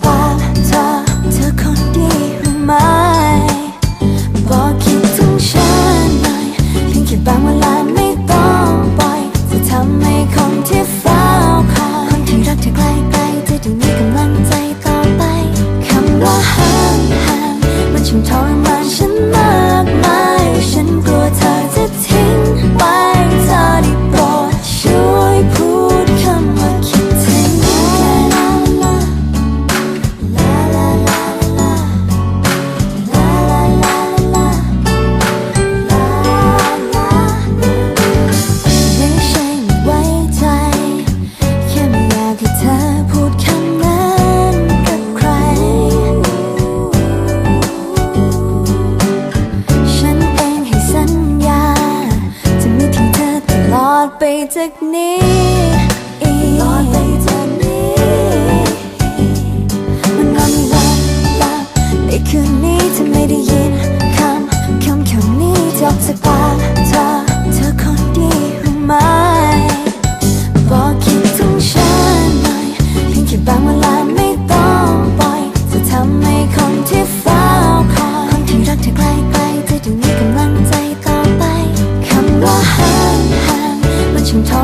Và จากนี้ 심처럼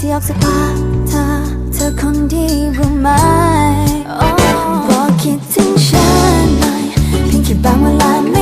ที่ออกสปาเธอเธอคนดีรู้ไหมบอกคิดถึงฉันหน่อยเพียงแค่บางเวลาไม่